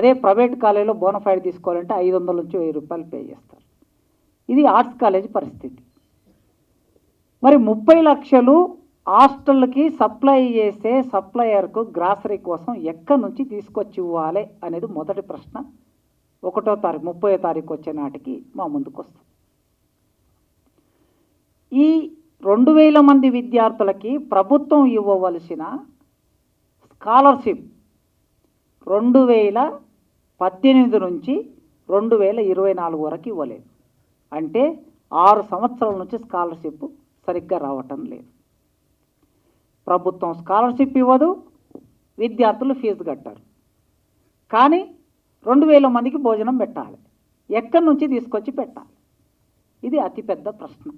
అదే ప్రైవేట్ కాలేజీలో బోనఫైడ్ తీసుకోవాలంటే ఐదు వందల నుంచి వెయ్యి రూపాయలు పే చేస్తారు. ఇది ఆర్ట్స్ కాలేజీ పరిస్థితి. మరి ముప్పై లక్షలు హాస్టల్కి సప్లై చేసే సప్లయర్కు గ్రాసరీ కోసం ఎక్కడి నుంచి తీసుకొచ్చి ఇవ్వాలి అనేది మొదటి ప్రశ్న. ఒకటో తారీఖు ముప్పై తారీఖు వచ్చే నాటికి మా ముందుకు వస్తుంది. ఈ రెండు వేల మంది విద్యార్థులకి ప్రభుత్వం ఇవ్వవలసిన స్కాలర్షిప్ రెండు వేల పద్దెనిమిది నుంచి రెండు వేల ఇరవై నాలుగు వరకు ఇవ్వలేదు. అంటే ఆరు సంవత్సరాల నుంచి స్కాలర్షిప్ సరిగ్గా రావటం లేదు. ప్రభుత్వం స్కాలర్షిప్ ఇవ్వదు విద్యార్థులు ఫీజు కట్టారు. కానీ రెండు వేల మందికి భోజనం పెట్టాలి. ఎక్కడి నుంచి తీసుకొచ్చి పెట్టాలి? ఇది అతిపెద్ద ప్రశ్న.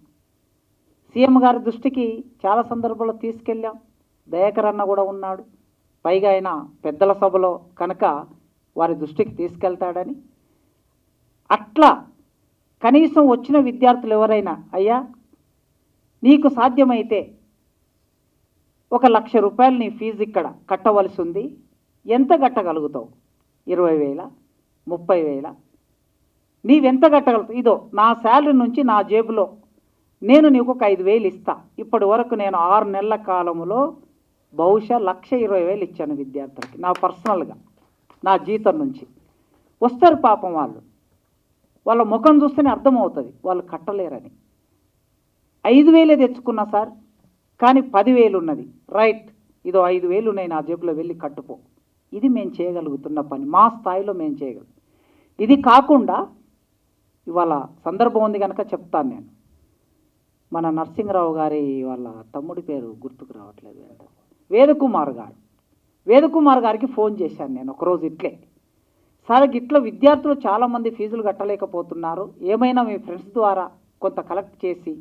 సీఎం గారి దృష్టికి చాలా సందర్భాల్లో తీసుకెళ్ళాం. దయాకర్ అన్న కూడా ఉన్నాడు. పైగా ఆయన పెద్దల సభలో కనుక వారి దృష్టికి తీసుకెళ్తాడని. అట్లా కనీసం వచ్చిన విద్యార్థులు ఎవరైనా అయ్యా నీకు సాధ్యమైతే ఒక లక్ష రూపాయలు నీ ఫీజు ఇక్కడ కట్టవలసి ఉంది. ఎంత కట్టగలుగుతావు? ఇరవై వేల ముప్పై వేల. నీవెంత కట్టగలుగుతావు? ఇదో నా శాలరీ నుంచి నా జేబులో నేను నీకు ఒక ఐదు వేలు ఇస్తా. ఇప్పటి వరకు నేను ఆరు నెలల కాలంలో బహుశా లక్ష ఇరవై వేలు ఇచ్చాను విద్యార్థులకి నా పర్సనల్గా. నా జీతం నుంచి. వస్తారు పాపం వాళ్ళు. వాళ్ళ ముఖం చూస్తేనే అర్థమవుతుంది. వాళ్ళు కట్టలేరని. ఐదు వేలే తెచ్చుకున్నా సార్ కానీ పదివేలు ఉన్నది. రైట్ ఇదో ఐదు వేలు ఉన్నాయి నా జేబులో వెళ్ళి కట్టుకో. ఇది మేము చేయగలుగుతున్న పని. మా స్థాయిలో మేము చేయగలం. ఇది కాకుండా ఇవాళ సందర్భం ఉంది కనుక చెప్తాను నేను. మన నరసింహరావు గారి వాళ్ళ తమ్ముడి పేరు గుర్తుకు రావట్లేదు. వేదకుమార్ గారు. వేదకుమార్ గారికి ఫోన్ చేశాను నేను ఒకరోజు ఇట్లే. సార్ ఇట్లా విద్యార్థులు చాలామంది ఫీజులు కట్టలేకపోతున్నారు. ఏమైనా మీ ఫ్రెండ్స్ ద్వారా కొంత కలెక్ట్ చేసి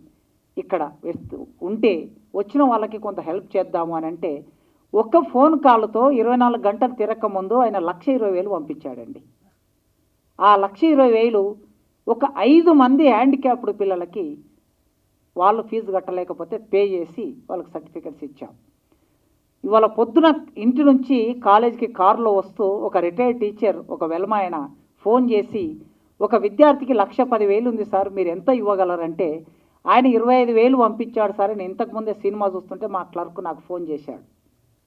ఇక్కడ వేస్తూ ఉంటే వచ్చిన వాళ్ళకి కొంత హెల్ప్ చేద్దాము అని అంటే ఒక్క ఫోన్ కాల్తో ఇరవై నాలుగు గంటలు తిరక్క ముందు ఆయన లక్ష ఇరవై వేలు పంపించాడండి. ఆ లక్ష ఇరవై వేలు ఒక ఐదు మంది హ్యాండిక్యాప్డ్ పిల్లలకి వాళ్ళు ఫీజు కట్టలేకపోతే పే చేసి వాళ్ళకి సర్టిఫికెట్స్ ఇచ్చాం. ఇవాళ పొద్దున ఇంటి నుంచి కాలేజీకి కారులో వస్తూ ఒక రిటైర్డ్ టీచర్ ఒక వెలమాయన ఫోన్ చేసి ఒక విద్యార్థికి లక్ష పదివేలు ఉంది సార్ మీరు ఎంత ఇవ్వగలరంటే ఆయన ఇరవై ఐదు వేలు పంపించాడు సార్ నేను ఇంతకుముందే సినిమా చూస్తుంటే మా క్లర్క్ నాకు ఫోన్ చేశాడు.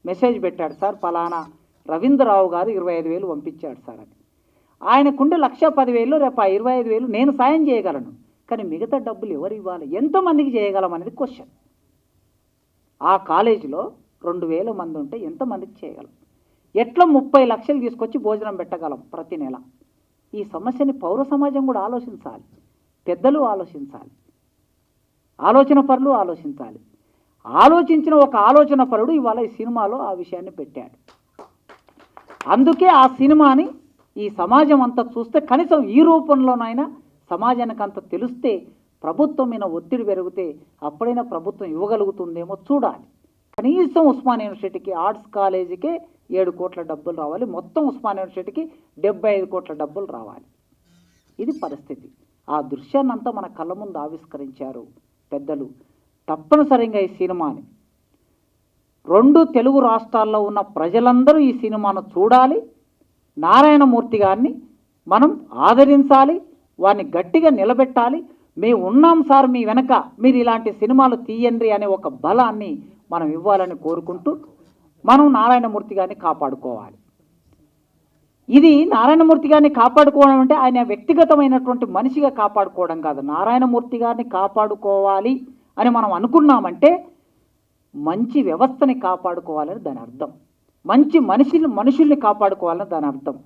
మెసేజ్ పెట్టాడు సార్ ఫలానా రవీంద్రరావు గారు ఇరవై ఐదు వేలు పంపించాడు సార్ అని. ఆయనకుండే లక్ష పదివేలు రేపు ఆ ఇరవై ఐదు వేలు నేను సాయం చేయగలను. కానీ మిగతా డబ్బులు ఎవరు ఇవ్వాలి? ఎంతమందికి చేయగలం? అనేది క్వశ్చన్ ఆ కాలేజీలో రెండు వేల మంది ఉంటే ఎంతమందికి చేయగలం? ఎట్లా ముప్పై లక్షలు తీసుకొచ్చి భోజనం పెట్టగలం ప్రతి నెల? ఈ సమస్యని పౌర సమాజం కూడా ఆలోచించాలి. పెద్దలు ఆలోచించాలి. ఆలోచన పరులు ఆలోచించాలి. ఆలోచించిన ఒక ఆలోచన పరుడు ఇవాళ ఈ సినిమాలో ఆ విషయాన్ని పెట్టాడు. అందుకే ఆ సినిమాని ఈ సమాజం అంతా చూస్తే కనీసం ఈ రూపంలోనైనా సమాజానికి అంత తెలిస్తే ప్రభుత్వం మీద ఒత్తిడి పెరిగితే అప్పుడైనా ప్రభుత్వం ఇవ్వగలుగుతుందేమో చూడాలి. కనీసం ఉస్మాన్ యూనివర్సిటీకి ఆర్ట్స్ కాలేజీకే ఏడు కోట్ల డబ్బులు రావాలి. మొత్తం ఉస్మాన్ యూనివర్సిటీకి డెబ్బై ఐదు కోట్ల డబ్బులు రావాలి. ఇది పరిస్థితి. ఆ దృశ్యాన్ని అంతా మన కళ్ళ ముందు ఆవిష్కరించారు పెద్దలు. తప్పనిసరిగా ఈ సినిమాని. రెండు తెలుగు రాష్ట్రాల్లో ఉన్న ప్రజలందరూ ఈ సినిమాను చూడాలి. నారాయణమూర్తి గారిని మనం ఆదరించాలి. వారిని గట్టిగా నిలబెట్టాలి. మేము ఉన్నాం సార్ మీ వెనక. మీరు ఇలాంటి సినిమాలు తీయండి అనే ఒక బలాన్ని మనం ఇవ్వాలని కోరుకుంటూ మనం నారాయణమూర్తి గారిని కాపాడుకోవాలి. ఇది నారాయణమూర్తి గారిని కాపాడుకోవడం అంటే ఆయన వ్యక్తిగతమైనటువంటి మనిషిగా కాపాడుకోవడం కాదు. నారాయణమూర్తి గారిని కాపాడుకోవాలి అని మనం అనుకున్నామంటే మంచి వ్యవస్థని కాపాడుకోవాలని దాని అర్థం. మంచి మనిషిని మనుషుల్ని కాపాడుకోవాలని దాని అర్థం.